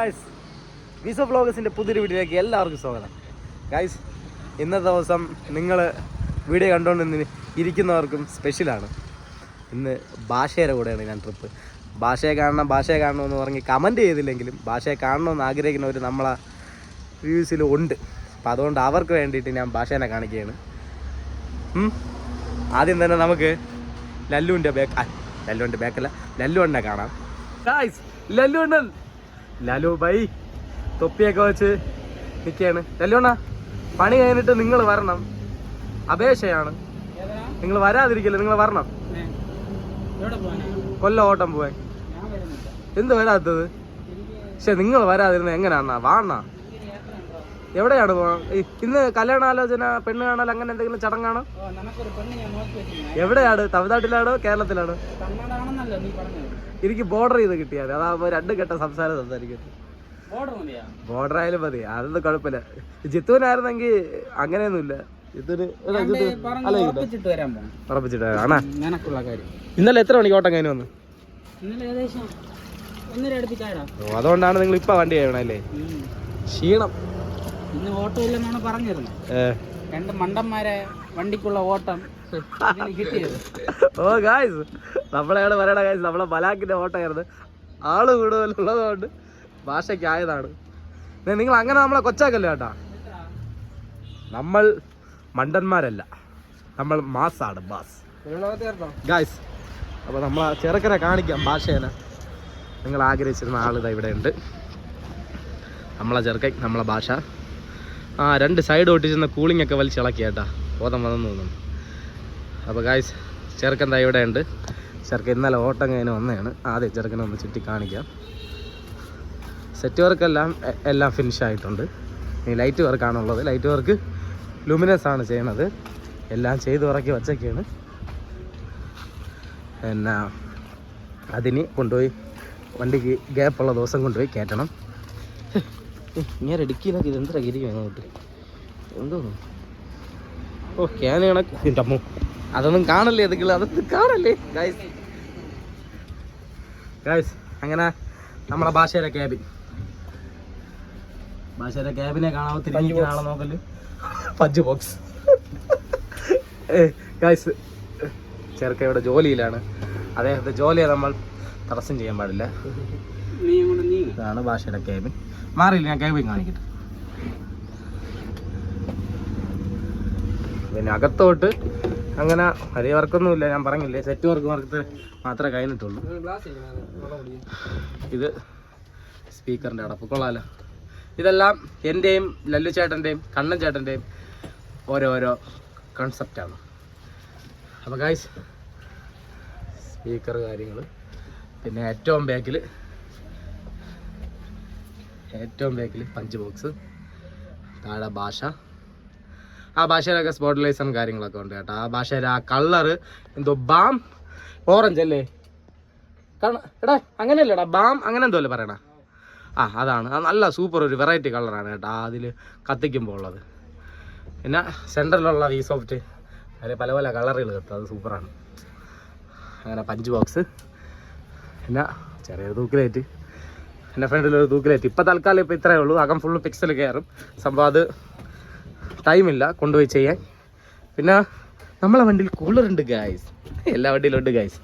Guys വിസോ പുതിയൊരു വീഡിയോയിലേക്ക് എല്ലാവർക്കും സ്വാഗതം. ഗൈസ് ഇന്നത്തെ ദിവസം നിങ്ങൾ വീഡിയോ കണ്ടുകൊണ്ട് ഇരിക്കുന്നവർക്കും സ്പെഷ്യലാണ് ഇന്ന് ഭാഷയുടെ കൂടെയാണ് ഞാൻ ട്രിപ്പ് ഭാഷയെ കാണണം ഭാഷയെ കാണണമെന്ന് പറഞ്ഞ് കമന്റ് ചെയ്തില്ലെങ്കിലും ഭാഷയെ കാണണമെന്ന് ആഗ്രഹിക്കുന്നവർ നമ്മളെ വ്യൂസിൽ ഉണ്ട്. അപ്പോൾ അതുകൊണ്ട് അവർക്ക് വേണ്ടിയിട്ട് ഞാൻ ഭാഷേനെ കാണിക്കുകയാണ്. ആദ്യം തന്നെ നമുക്ക് ലല്ലുവിന്റെ ബേക്ക് ലല്ലുവിന്റെ ബേക്കല്ല ലല്ലു അണ്ണനെ കാണാം. ഗായ്സ് ലല്ലു അണ്ണൻ. ലല്ലു ബൈ. തൊപ്പിയൊക്കെ വെച്ച് നിൽക്കുകയാണ് ലല്ലുണ്ണ പണി കഴിഞ്ഞിട്ട് നിങ്ങൾ വരണം. അപേക്ഷയാണ്. നിങ്ങൾ വരാതിരിക്കില്ല നിങ്ങൾ വരണം. കൊല്ലം ഓട്ടം പോവാൻ. എന്ത് വരാത്തത്? പക്ഷെ നിങ്ങൾ വരാതിരുന്ന എങ്ങനെയാണ വാണ എവിടെയാണ് ഇന്ന് കല്യാണാലോചന പെണ്ണ് കാണാൻ അങ്ങനെ എന്തെങ്കിലും ചടങ്ങാണോ എവിടെയാണ്? തമിഴ്നാട്ടിലാണോ? കേരളത്തിലാണോ? എനിക്ക് ബോർഡർ ചെയ്ത് കിട്ടിയാൽ അതാകുമ്പോ രണ്ട് ഘട്ട സംസാരം സംസാരിക്കുന്നത് ബോർഡർ ആയാലും മതി. അതൊന്നും കുഴപ്പമില്ല. ജിത്തുവിനായിരുന്നെങ്കിൽ അങ്ങനെയൊന്നുമില്ല. ഉറപ്പിച്ചിട്ട് ആണാ? ഇന്നലെ എത്ര മണിക്ക് ഓട്ടം കഴിഞ്ഞു വന്നു? അതുകൊണ്ടാണ് നിങ്ങൾ ഇപ്പൊ വണ്ടി ചെയ്യണല്ലേ ക്ഷീണം. ഇന്ന് ഓട്ടം ഇല്ലെന്നാണ് പറഞ്ഞിരുന്നത്. രണ്ട് മണ്ടന്മാരെ വണ്ടിക്കുള്ള ഓട്ടം ഓ ഗായ്സ് നമ്മളെയാണ് പറയണ ഗായ്സ് നമ്മളെ ബലാക്കിന്റെ ഓട്ടമായിരുന്നു ആൾ കൂടുതലുള്ളതുകൊണ്ട് ഭാഷയ്ക്ക് ആയതാണ് ദേ, നിങ്ങൾ അങ്ങനെ നമ്മളെ കൊച്ചാക്കല്ലോ കേട്ടാ? നമ്മൾ മണ്ടന്മാരല്ല. നമ്മൾ മാസാണ് ബാസ് ഗായ്സ് അപ്പോൾ നമ്മൾ ചെറുക്കനെ കാണിക്കാം ഭാഷേനെ. നിങ്ങൾ ആഗ്രഹിച്ചിരുന്ന ആളിതാ ഇവിടെ ഉണ്ട്. നമ്മളെ ചെറുക്കൻ നമ്മളെ ഭാഷ. ആ രണ്ട് സൈഡ് ഒട്ടിച്ചിരുന്ന കൂളിംഗ് ഒക്കെ വലിച്ചിളക്കി കേട്ടാ. ബോധം തോന്നുന്നു. അപ്പോൾ ഗായ്സ് ചെറുക്കൻ ദാ ഇവിടെ ഉണ്ട്. ചെറുക്കൻ ഇന്നലെ ഓട്ടം കഴിഞ്ഞ് വന്നതാണ്. ആദ്യം ചെറുക്കനെ ഒന്ന് ചുറ്റി കാണിക്കാം. സെറ്റ് വർക്കെല്ലാം എല്ലാം ഫിനിഷ് ആയിട്ടുണ്ട്. ഇനി ലൈറ്റ് വർക്കാണുള്ളത് ലൈറ്റ് വർക്ക് ലുമിനസ് ആണ് ചെയ്യണത്. എല്ലാം ചെയ്ത് ഉറക്കി വച്ചൊക്കെയാണ് എന്നാ അതിന് കൊണ്ടുപോയി വണ്ടിക്ക് ഗ്യാപ്പുള്ള ദിവസം കൊണ്ടുപോയി കയറ്റണം. ഇങ്ങനെ ഇടുക്കിയിലൊക്കെ ഇത് എന്താ ഇരിക്കും അങ്ങോട്ട് എന്തോന്നു? ഓ ക്യാൻ കണക്ക് അമ്മോ. അതൊന്നും കാണല്ലേ ഏതെങ്കിലും അതൊന്നും കാണല്ലേ? ഗായ്സ് ഗായ്സ് അങ്ങനെ നമ്മളെ ഭാഷയുടെ ക്യാബിൻ ഭാഷയുടെ ക്യാബിനെ തിരിഞ്ഞിരിക്കുന്ന ആളെ നോക്കൽ. പഞ്ച് ബോക്സ് ഗായ്സ് ചെറുക്ക ചെറുക്കയുടെ ജോലിയിലാണ്. അദ്ദേഹത്തെ ജോലിയെ നമ്മൾ തടസ്സം ചെയ്യാൻ പാടില്ല. ഇതാണ് ഭാഷയുടെ കേബിൻ മാറിയില്ല ഞാൻ കേബിൻ കാണിക്കട്ടെ. പിന്നെ അകത്തോട്ട് അങ്ങനെ വലിയ വർക്കൊന്നുമില്ല ഞാൻ പറഞ്ഞില്ലേ സെറ്റ് വർക്ക് വർക്ക് മാത്രമേ കഴിഞ്ഞിട്ടുള്ളൂ ഇത് സ്പീക്കറിന്റെ അടപ്പ്. കൊള്ളാലോ. ഇതെല്ലാം എന്റെയും ലല്ലു ചേട്ടന്റെയും കണ്ണൻ ചേട്ടന്റെയും ഓരോരോ കൺസെപ്റ്റാണ് അപ്പോൾ ഗായ്സ് സ്പീക്കർ കാര്യങ്ങൾ പിന്നെ ഏറ്റവും ബാക്കിൽ ഏറ്റവും ബാക്കിൽ പഞ്ച് ബോക്സ് താഴെ ഭാഷ. ആ ഭാഷയിലൊക്കെ സ്പോട്ട്ലൈസും കാര്യങ്ങളൊക്കെ ഉണ്ട് കേട്ടോ. ആ ഭാഷയിൽ ആ കളറ് എന്തോ ബാം ഓറഞ്ച് അല്ലേ? കാരണം എടാ അങ്ങനെയല്ലേടാ ബാം അങ്ങനെ എന്തോ അല്ലേ പറയണ? ആ അതാണ്. അത് നല്ല സൂപ്പർ ഒരു വെറൈറ്റി കളറാണ് കേട്ടോ അതിൽ കത്തിക്കുമ്പോൾ ഉള്ളത്. പിന്നെ സെന്ററിലുള്ള വി സോഫ്റ്റ് അതിൽ പല പല കളറുകൾ കിട്ടും അത് സൂപ്പറാണ് അങ്ങനെ പഞ്ച് ബോക്സ് പിന്നെ ചെറിയൊരു തൂക്കിലേറ്റ്. എന്റെ ഫ്രണ്ടിലൊരു തൂക്കിലെത്തി ഇപ്പം തൽക്കാലം ഇപ്പോൾ ഇത്രയേ ഉള്ളൂ. അകം ഫുള്ള് പിക്സൽ കയറും. സംഭവം അത് ടൈമില്ല കൊണ്ടുപോയി ചെയ്യാൻ. പിന്നെ നമ്മളെ വണ്ടിയിൽ കൂളർ ഉണ്ട് ഗായ്സ് എല്ലാ വണ്ടിയിലും ഉണ്ട് ഗായ്സ്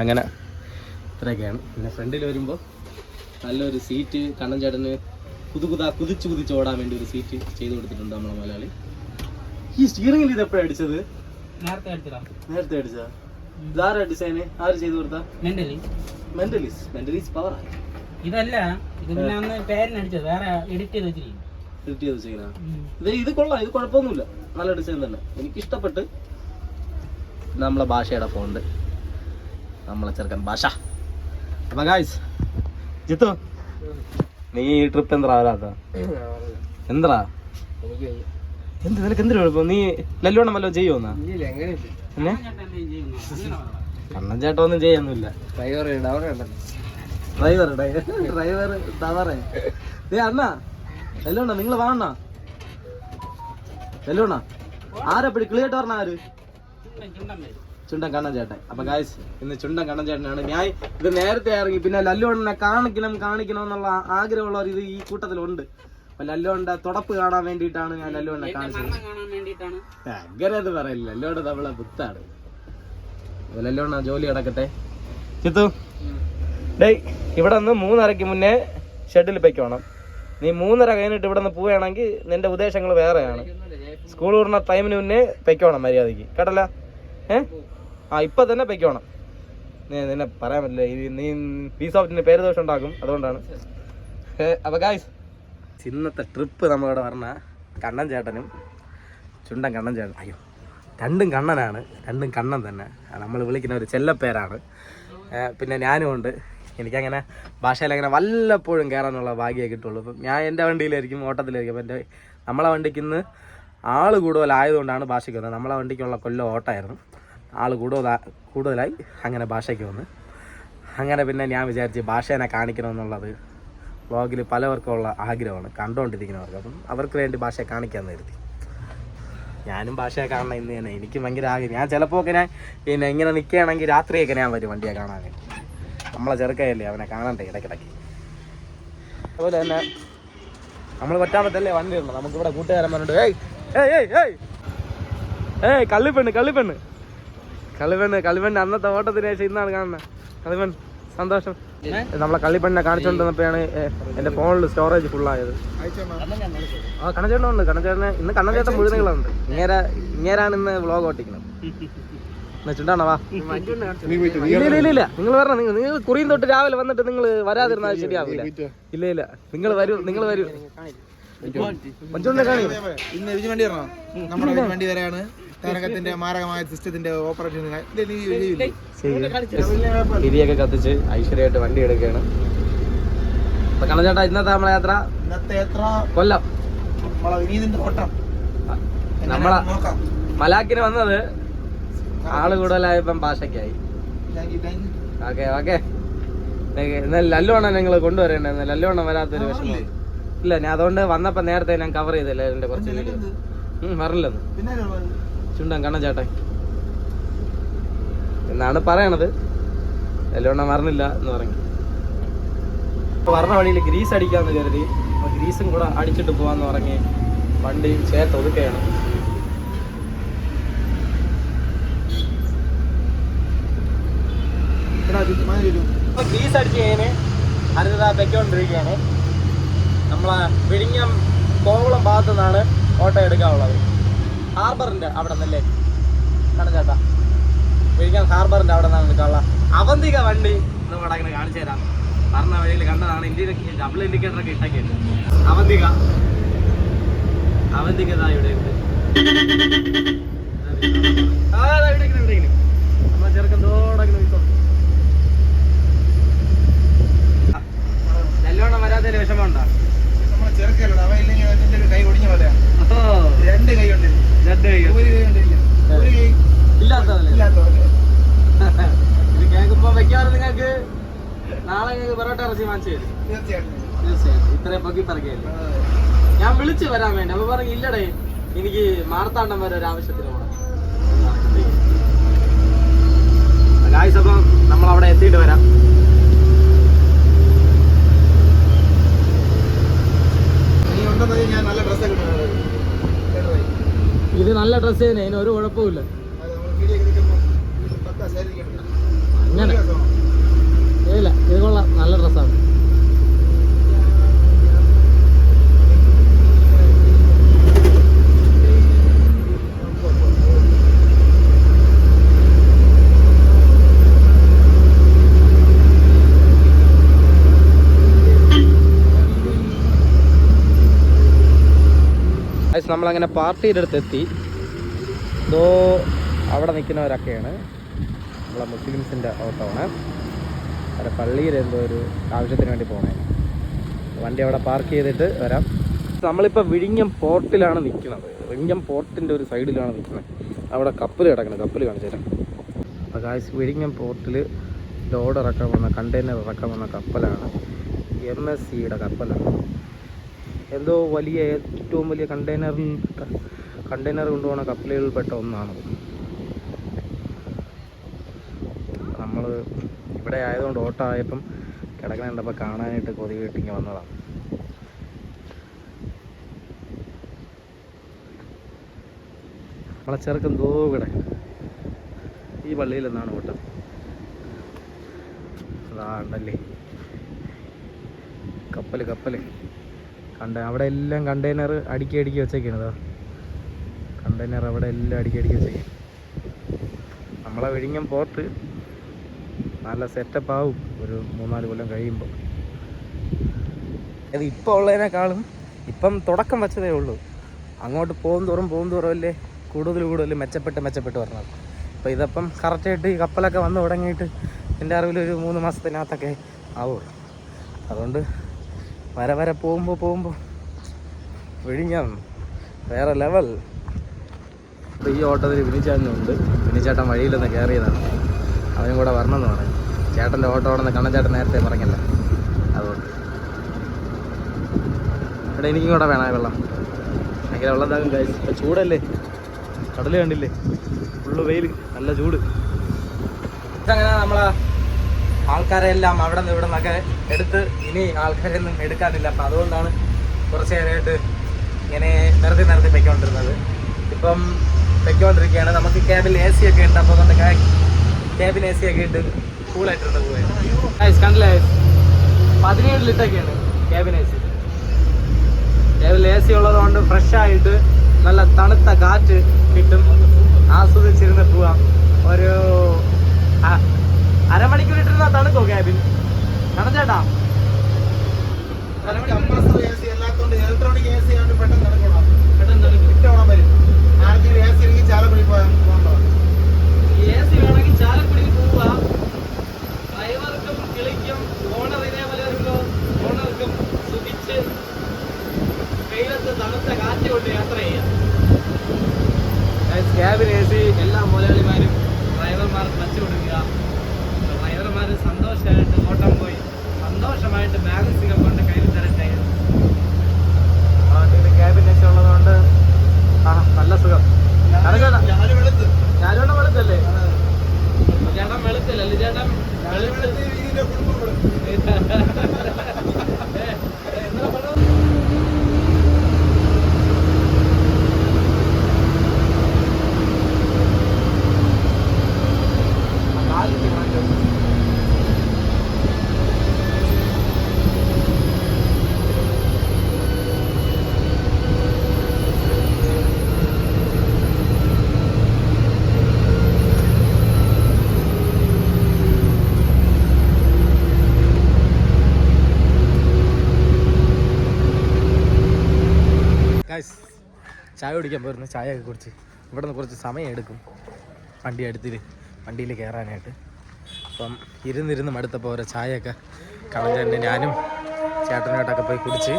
അങ്ങനെ ഇത്രയൊക്കെയാണ്. പിന്നെ ഫ്രണ്ടിൽ വരുമ്പോൾ നല്ലൊരു സീറ്റ് കണ്ണൻ ചേട്ടന് കുതുകുതാ കുതിച്ച് കുതിച്ച് ഓടാൻ വേണ്ടി ഒരു സീറ്റ് ചെയ്ത് കൊടുത്തിട്ടുണ്ട് നമ്മളെ മലയാളി ഈ സ്റ്റിയറിംഗിൽ ഇത് എപ്പോഴാണ് അടിച്ചത്? നേരത്തെ അടിച്ചതാ. നേരത്തെ അടിച്ചതാ? ഇതാരാ ഡിസൈന് ആര് ചെയ്തു കൊടുത്താ? മെന്റലി മെന്റലിസ് മെന്റലിസ് പവർ ഇതല്ല ഇത് പിന്നെ അന്ന് വേറെ എഡിറ്റ് ചെയ്ത് വെച്ചിരിക്കും എഡിറ്റ് ചെയ്ത് ഇത് ഇത് കൊള്ളാം. ഇത് കുഴപ്പമൊന്നുമില്ല. നല്ല ഡിസൈൻ തന്നെ. എനിക്ക് ഇഷ്ടപ്പെട്ട് നമ്മളെ ഭാഷയുടെ ഫോണ്ട് നമ്മളെ ചെറുക്കൻ ഭാഷ. അപ്പൊ ഗായ്സ് ജിത്തു നീ ഈ ട്രിപ്പ് എന്താ വരാത്ത? എന്താ എന്ത് നിനക്ക് എന്തൊരു കുഴപ്പം? നീ ലല്ലോണം വല്ലതും ചെയ്യുമെന്നാ പിന്നെ? കണ്ണൻ ചേട്ടൻ ഒന്നും ചെയ്യാനൊന്നുമില്ല. ഡ്രൈവർ ഡ്രൈവർ ഡ്രൈവർ ടവറേ ദേ അണ്ണാ എല്ലോണ്ണ നിങ്ങൾ വാണ എല്ലോണ്ണ ആരാ പിടി ക്ലിയർ പറഞ്ഞ ആര്? ചുണ്ടൻ കണ്ണൻ ചേട്ടൻ. അപ്പൊ ഗായ്സ് ഇന്ന് ചുണ്ടൻ കണ്ണൻ ചേട്ടനാണ്. ഞാൻ ഇത് നേരത്തെ ഇറങ്ങി പിന്നെ ലല്ലുവണ്ണനെ കാണിക്കണം കാണിക്കണം എന്നുള്ള ആഗ്രഹമുള്ളവർ ഇത് ഈ കൂട്ടത്തിലുണ്ട്. അപ്പൊ ലല്ലുവണ്ണന്റെ തുടപ്പ് കാണാൻ വേണ്ടിയിട്ടാണ് ഞാൻ ലല്ലോണ്ട കാണിച്ചത്. അങ്ങനെ അത് പറയില്ല ലല്ലോണ്ട നമ്മളെ പുത്താണ്. ലല്ലോണ്ട ജോലി കിടക്കട്ടെ ചിത്തു ഡേയ് ഇവിടെ നിന്ന് മൂന്നരയ്ക്ക് മുന്നേ ഷെഡിൽ പൊയ്ക്കോണം. നീ മൂന്നര കഴിഞ്ഞിട്ട് ഇവിടെ നിന്ന് പോവുകയാണെങ്കിൽ നിന്റെ ഉദ്ദേശങ്ങൾ വേറെയാണ്. സ്കൂൾ വിടുന്ന ടൈമിന് മുന്നേ പൊയ്ക്കോണം മര്യാദയ്ക്ക്. കേട്ടല്ല? ഏ? ആ ഇപ്പം തന്നെ പൊയ്ക്കോണം. നീ നിന്നെ പറയാൻ പറ്റില്ല. നീ പീസ് ഓഫ് പേര് ദോഷം ഉണ്ടാക്കും. അതുകൊണ്ടാണ്. അപ്പോൾ അപ്പൊ ഗായ്സ് ഇന്നത്തെ ട്രിപ്പ് നമ്മളിവിടെ പറഞ്ഞ കണ്ണൻ ചേട്ടനും ചുണ്ടൻ കണ്ണൻ ചേട്ടൻ. അയ്യോ രണ്ടും കണ്ണനാണ് രണ്ടും കണ്ണൻ തന്നെ. നമ്മൾ വിളിക്കുന്ന ഒരു ചെല്ലപ്പേരാണ്. പിന്നെ ഞാനും ഉണ്ട്. എനിക്കങ്ങനെ ഭാഷയിൽ അങ്ങനെ വല്ലപ്പോഴും കയറാനുള്ള ഭാഗ്യമേ കിട്ടുള്ളൂ. ഞാൻ എന്റെ വണ്ടിയിലായിരിക്കും ഓട്ടത്തിലായിരിക്കും. എന്റെ നമ്മളെ വണ്ടിക്ക് ഇന്ന് ആൾ കൂടുതലായതുകൊണ്ടാണ് ഭാഷയ്ക്ക് വന്നത്. നമ്മളെ വണ്ടിക്കുള്ള കൊല്ലം ഓട്ടമായിരുന്നു. ആൾ കൂടുതൽ കൂടുതലായി അങ്ങനെ ഭാഷയ്ക്ക് വന്ന്. അങ്ങനെ പിന്നെ ഞാൻ വിചാരിച്ച് ഭാഷേനെ കാണിക്കണമെന്നുള്ളത് വ്ളോഗിൽ പലവർക്കും ഉള്ള ആഗ്രഹമാണ്. കണ്ടുകൊണ്ടിരിക്കുന്നവർക്ക് അപ്പം അവർക്ക് വേണ്ടി ഭാഷയെ കാണിക്കാൻ നിർത്തി. ഞാനും ഭാഷയെ കാണണം ഇന്ന് തന്നെ. എനിക്ക് ഭയങ്കര ആഗ്രഹം. ഞാൻ ചിലപ്പോൾ ഒക്കെ ഞാൻ പിന്നെ ഇങ്ങനെ നിൽക്കുകയാണെങ്കിൽ രാത്രിയൊക്കെ ഞാൻ വരും വണ്ടിയെ കാണാൻ. നമ്മളെ ചെറുക്കയല്ലേ അവനെ കാണണ്ടേ ഇടയ്ക്കിടയ്ക്ക്. അതുപോലെ തന്നെ നമ്മൾ പറ്റാമത്തല്ലേ വണ്ടി ഇടണം? നമുക്കിവിടെ കൂട്ടുകാരൻ പറഞ്ഞിട്ട് ഏയ് ഏയ് ഏയ് ഏയ്. ഏയ് കള്ളിപ്പെണ്ണ് കള്ളിപ്പെണ്ണ്. കളിപ്പെണ്ണ് കളിപ്പെണ്ണ് അന്നത്തെ ഓട്ടത്തിന് ശേഷം ഇന്നാണ് കാണുന്നത്. കളിപ്പെണ്ണ് സന്തോഷം. നമ്മളെ കള്ളിപ്പണ്ണിനെ കാണിച്ചുകൊണ്ടിരുന്നപ്പോഴാണ് എന്റെ ഫോണിൽ സ്റ്റോറേജ് ഫുള്ളായത് ആ കണ്ണചേട്ടനുണ്ട് കണ്ണചേട്ടന് ഇന്ന് കണ്ണചേട്ടൻ മുഴുവനുകളുണ്ട്. ഇങ്ങേര ഇങ്ങേരാണ് ഇന്ന് വ്ളോഗ് ഓട്ടിക്കുന്നത്. ചുണ്ടാണോ വാ. ഇല്ല ഇല്ല നിങ്ങൾ വരണം നിങ്ങൾ നിങ്ങൾ കുറിയും തൊട്ട് രാവിലെ വന്നിട്ട് നിങ്ങൾ വരാതിരുന്നാൽ ശരിയാവില്ല ഇല്ല ഇല്ല നിങ്ങൾ വരൂ നിങ്ങൾ വരൂ. മഞ്ചുണ്ടെ കാണി ഇന്ന് വണ്ടി വേണ്ടി വരണോ? നമ്മുടെ വണ്ടി വേണ്ടി തരാണ് തരംഗത്തിന്റെ മാരകമായ സിസ്റ്റത്തിന്റെ ഓപ്പറേഷൻ തിരിയൊക്കെ കത്തിച്ച് ഐശ്വര്യമായിട്ട് വണ്ടി എടുക്കുകയാണ്. അപ്പൊ ഇന്നത്തെ നമ്മളെ യാത്ര? ഇന്നത്തെ യാത്ര കൊല്ലം. നമ്മളെ മലാക്കിന് വന്നത് ആൾ കൂടുതലായപ്പം ഭാഷക്കായി thank you thank you okay. Okay എന്നാൽ ലല്ലുവണ്ണം ഞങ്ങൾ കൊണ്ടുവരേണ്ടത് ലല്ലുവണ്ണം വരാത്തൊരു വിഷമം. ഇല്ല ഞാൻ അതുകൊണ്ട് വന്നപ്പോ നേരത്തെ ഞാൻ കവർ ചെയ്തില്ല എന്റെ കുറച്ച് വീഡിയോ. പിന്നെ ചുണ്ടൻ കണ്ണൻ ചേട്ടൻ എന്നാണ് പറയണത്. ലല്ലുവണ്ണം മറന്നില്ല എന്ന് പറഞ്ഞു. പറഞ്ഞ വഴിയിൽ ഗ്രീസ് അടിക്കാന്ന് കരുതി. അപ്പൊ ഗ്രീസും കൂടെ അടിച്ചിട്ട് പോവാന്ന് പറഞ്ഞ് വണ്ടി ചേർത്ത് ഒതുക്കുകയാണ്. ഗ്രീസ് അടിച്ച് കഴിഞ്ഞ് ഹരിത വെക്കൊണ്ടിരിക്കുകയാണ് നമ്മളെ വിഴിഞ്ഞം കോവളം ഭാഗത്തു നിന്നാണ് ഓട്ടോ എടുക്കാനുള്ളത്. ഹാർബറിന്റെ അവിടെ നിന്നല്ലേ? കടച്ചേട്ടാ വിഴിഞ്ഞം ഹാർബറിന്റെ അവിടെ നിന്നാണ് കാണാം അവന്തിക വണ്ടി നമ്മുടെ അങ്ങനെ കാണിച്ചു തരാം. പറഞ്ഞ വഴിയിൽ കണ്ടതാണ് ഇന്ത്യയിലൊക്കെ ഡബിൾ ഇൻഡിക്കേറ്റർ ഒക്കെ ഇട്ടൊക്കെയുണ്ട് അവന്തിക. അവന്തിക ഇതാ ഇവിടെ ഉണ്ട് ആ, ദാ ഇവിടെ ഇങ്ങനെ, ഇവിടെ ഇങ്ങനെ. നമ്മളെ ചെറുക്കൻ തോടങ്ങനെ നിൽക്കും നല്ലോണം വരാത്തതിൽ വിഷമമുണ്ടോ നമ്മളെ ചെറുക്കല്ലോ അവ ഇല്ലെങ്കിൽ അതിന്റെ ഒരു കൈ ഒടിഞ്ഞ പോലെ ഓ രണ്ട് കൈ ഉണ്ട് രണ്ട് കൈ ഒരു കൈ ഉണ്ടില്ല ഒരു കൈ ഇല്ലാത്തതല്ലേ ഇല്ലാത്ത പോലെ ഇത് കേൾക്കുമ്പോ വെക്കാറ് നിങ്ങൾക്ക് നാളെ ഞങ്ങൾക്ക് പൊറോട്ട ഇറച്ചി വാങ്ങിച്ചു തരും. തീർച്ചയായിട്ടും. തീർച്ചയായും ഇത്രയും പൊക്കി പറയല്ലേ ഞാൻ വിളിച്ചു വരാൻ വേണ്ടി. അപ്പൊ പറഞ്ഞു ഇല്ലടേ എനിക്ക് മാർത്താണ്ഡം വരെ ഒരു ആവശ്യത്തിന് പോകണം ഗായ്സ് അപ്പം നമ്മൾ അവിടെ എത്തിയിട്ട് വരാം. ഇത് നല്ല ഡ്രസ്സ് തന്നെ അതിന് ഒരു കുഴപ്പമില്ല അങ്ങനെ. ഇല്ല ഇത് നല്ല ഡ്രസ്സാണ് നമ്മളങ്ങനെ പാർട്ടിയുടെ അടുത്ത് എത്തി ഇതോ അവിടെ നിൽക്കുന്നവരൊക്കെയാണ്. നമ്മളെ മുസ്ലിംസിന്റെ ഓട്ടമാണ്. അവിടെ പള്ളിയിൽ എന്തോ ഒരു ആവശ്യത്തിന് വേണ്ടി പോകണേ വണ്ടി അവിടെ പാർക്ക് ചെയ്തിട്ട് വരാം. നമ്മളിപ്പോൾ വിഴിഞ്ഞം പോർട്ടിലാണ് നിൽക്കുന്നത് വിഴിഞ്ഞം പോർട്ടിന്റെ ഒരു സൈഡിലാണ് നിൽക്കുന്നത് അവിടെ കപ്പൽ കിടക്കണം കപ്പൽ കാണിച്ചു തരാം. അപ്പോൾ കാശ് വിഴിഞ്ഞം പോർട്ടിൽ ലോഡ് ഇറക്കാൻ വന്ന കണ്ടെയ്നർ ഇറക്കാൻ വന്ന കപ്പലാണ്. എം എസ് സിയുടെ കപ്പലാണ്. എന്തോ വലിയ ഏറ്റവും വലിയ കണ്ടെയ്നറിൽ കണ്ടെയ്നർ കൊണ്ടുപോകുന്ന കപ്പലുകളിൽപ്പെട്ട ഒന്നാണത് ഇവിടെ ആയതുകൊണ്ട് ഓട്ടം ആയപ്പം കിടക്കണ കണ്ടപ്പോൾ കാണാനായിട്ട് കൊതി വീട്ടിങ്ങി വന്നതാണ് നമ്മളെ ചെറുക്കൻ ദോ ഇവിടെ. ഈ പള്ളിയിൽ നിന്നാണ് ഓട്ടം. അതാ ഉണ്ടല്ലേ കപ്പൽ കപ്പൽ കണ്ട അവിടെ എല്ലാം കണ്ടെയ്നർ അടുക്കി അടുക്കി വെച്ചേക്കാണ് ഇതാ കണ്ടെയ്നർ അവിടെ എല്ലാം അടുക്കി അടുക്കി വെച്ചേക്കാണ്. നമ്മളെ വിഴിഞ്ഞം പോർട്ട് നല്ല സെറ്റപ്പ് ആവും ഒരു മൂന്നാൽ കൊല്ലം കഴിയുമ്പോൾ അത് ഇപ്പോൾ ഉള്ളതിനേക്കാളും ഇപ്പം തുടക്കം വെച്ചതേ ഉള്ളൂ. അങ്ങോട്ട് പോകും തോറും പോകും തോറും അല്ലേ കൂടുതൽ കൂടുതൽ മെച്ചപ്പെട്ട് മെച്ചപ്പെട്ട് വരണം. അപ്പോൾ ഇതപ്പം കറക്റ്റായിട്ട് ഈ കപ്പലൊക്കെ വന്ന് തുടങ്ങിയിട്ട് എന്റെ അറിവിൽ ഒരു മൂന്ന് മാസത്തിനകത്തൊക്കെ ആവുള്ളൂ. അതുകൊണ്ട് വര വരെ പോകുമ്പോൾ പോകുമ്പോൾ വിഴിഞ്ഞം. വേറെ ലെവൽ ഈ ഓട്ടത്തിൽ വിനിച്ചേട്ടനുണ്ട് വിനിച്ചേട്ടൻ വഴിയിൽ നിന്ന് കയറിയതാണ് അവനും കൂടെ വരണമെന്ന് പറഞ്ഞു. ചേട്ടന്റെ ഓട്ടോ ആണെന്ന് കണ്ണച്ചേട്ടൻ നേരത്തെ പറഞ്ഞില്ല. അതുകൊണ്ട്. ഇവിടെ എനിക്കും കൂടെ വേണം വെള്ളം. ഭയങ്കര വെള്ളം താകും കഴിച്ചു ഇപ്പം ചൂടല്ലേ? കടൽ കണ്ടില്ലേ? ഫുള്ള് വെയിൽ നല്ല ചൂട്. അങ്ങനെ നമ്മളെ ആൾക്കാരെ എല്ലാം അവിടെ നിന്ന് ഇവിടെ നിന്നൊക്കെ എടുത്ത് ഇനി ആൾക്കാരെ ഒന്നും എടുക്കാനില്ല. അപ്പം അതുകൊണ്ടാണ് കുറച്ച് നേരമായിട്ട് ഇങ്ങനെ നിർത്തി നിർത്തി പൊയ്ക്കൊണ്ടിരുന്നത് ഇപ്പം പൊയ്ക്കൊണ്ടിരിക്കുകയാണ് നമുക്ക് ക്യാബിൽ എ സി ഒക്കെ ഉണ്ട്. അപ്പോൾ അതുകൊണ്ട് ക്യാബിൻ എ സി ഒക്കെ ഇട്ട് കൂളായിട്ടുണ്ട് പോയത് കണ്ടില്ലേ? പതിനേഴ് ലിറ്ററൊക്കെയാണ് ക്യാബിൻ എ സി ക്യാബിൽ എ സി ഉള്ളതുകൊണ്ട് ഫ്രഷ് ആയിട്ട് നല്ല തണുത്ത കാറ്റ് കിട്ടും. ആസ്വദിച്ചിരുന്ന് പോവാം. ഒരു അരമണിക്കൂർ ഇട്ടിരുന്ന തണുക്കോ ക്യാബിൻ തണുച്ചേട്ടാ പെട്ടെന്ന് പെട്ടെന്ന് വരും ആർക്കും എ സി ഇല്ലെങ്കിൽ ചാലക്കുടി പോകാൻ പോകണ്ടോ? എ സി വേണമെങ്കിൽ ചാലക്കുടിയിൽ പോവുക ഡ്രൈവർക്കും കിളിക്കും ഓണർ ഇതേപോലെ വരുമ്പോൾ ഓണർക്കും സുഖിച്ച് വെയിലത്ത് തണുത്ത കാറ്റ് കൊണ്ട് യാത്ര ചെയ്യാം ക്യാബിൻ എ സി എല്ലാ മുതലാളിമാരും ഡ്രൈവർമാർക്ക് വച്ചു കൊടുക്കുക ഡ്രൈവർമാർ സന്തോഷമായിട്ട് ഓട്ടം പോയി സന്തോഷമായിട്ട് ബാലൻസിംഗ് കൊണ്ട് കയ്യിൽ തരട്ടെ ക്യാബിൻ എ സി ഉള്ളതുകൊണ്ട് ആ നല്ല സുഖം തണുക്കണ്ട ഞാനും വെളുത്ത് ഞാനോടെ വെളുത്തല്ലേ ചേട്ടൻ വെളുത്തില്ല ചേട്ടൻ വെളുത്ത് വെളുത്ത് ഇതിന്റെ കുടുംബം വെളുത്ത് ഗൈസ് ചായ കുടിക്കാൻ പോയിരുന്നു. ചായ ഒക്കെ കുടിച്ച് ഇവിടെ നിന്ന് കുറച്ച് സമയം എടുക്കും. വണ്ടി അടുത്തിൽ വണ്ടിയിൽ കയറാനായിട്ട് അപ്പം ഇരുന്നിരുന്ന് മടുത്തപ്പോൾ ഓരോ ചായയൊക്കെ കളഞ്ഞിട്ട് ഞാനും ചേട്ടനായിട്ടൊക്കെ പോയി കുടിച്ച്.